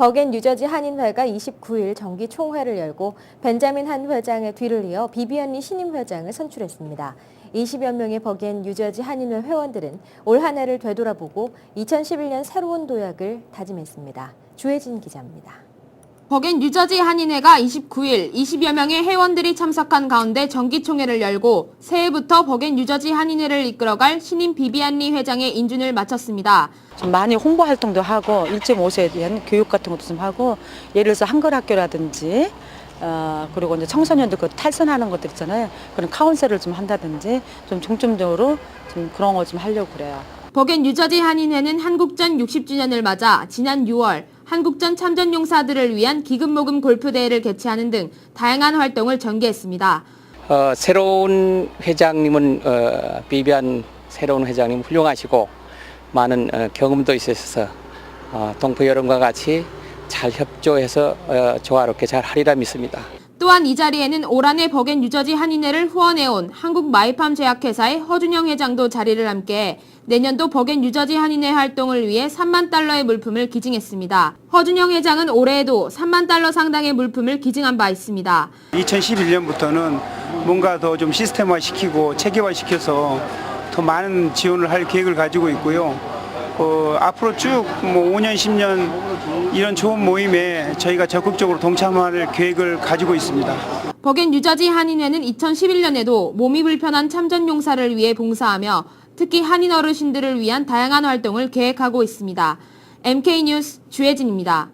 버겐 뉴저지 한인회가 29일 정기 총회를 열고 벤자민 한 회장의 뒤를 이어 비비언니 신임 회장을 선출했습니다. 20여 명의 버겐 뉴저지 한인회 회원들은 올 한 해를 되돌아보고 2011년 새로운 도약을 다짐했습니다. 주혜진 기자입니다. 버겐 뉴저지 한인회가 29일 20여 명의 회원들이 참석한 가운데 정기총회를 열고 새해부터 버겐 뉴저지 한인회를 이끌어갈 신임 비비안 리 회장의 인준을 마쳤습니다. 좀 많이 홍보 활동도 하고 일찍 오셔에 대한 교육 같은 것도 좀 하고 예를 들어서 한글 학교라든지 어, 그리고 이제 청소년들 그 탈선하는 것들 있잖아요. 그런 카운셀을 좀 한다든지 좀 중점적으로 좀 그런 거 좀 하려고 그래요. 버겐 뉴저지 한인회는 한국전 60주년을 맞아 지난 6월 한국전 참전 용사들을 위한 기금 모금 골프 대회를 개최하는 등 다양한 활동을 전개했습니다. 어, 새로운 회장님은 어, 비비안 새로운 회장님 훌륭하시고 많은 어, 경험도 있으셔서 어, 동포 여러분과 같이 잘 협조해서 어, 조화롭게 잘 하리라 믿습니다. 또한 이 자리에는 올 한해 버겐 뉴저지 한인회를 후원해온 한국 마이팜 제약회사의 허준영 회장도 자리를 함께 내년도 버겐 뉴저지 한인회 활동을 위해 3만 달러의 물품을 기증했습니다. 허준영 회장은 올해에도 3만 달러 상당의 물품을 기증한 바 있습니다. 2011년부터는 뭔가 더 좀 시스템화 시키고 체계화 시켜서 더 많은 지원을 할 계획을 가지고 있고요. 어, 앞으로 쭉 뭐 5년, 10년 이런 좋은 모임에 저희가 적극적으로 동참할 계획을 가지고 있습니다. 버겐 뉴저지 한인회는 2011년에도 몸이 불편한 참전 용사를 위해 봉사하며 특히 한인 어르신들을 위한 다양한 활동을 계획하고 있습니다. MK 뉴스 주혜진입니다.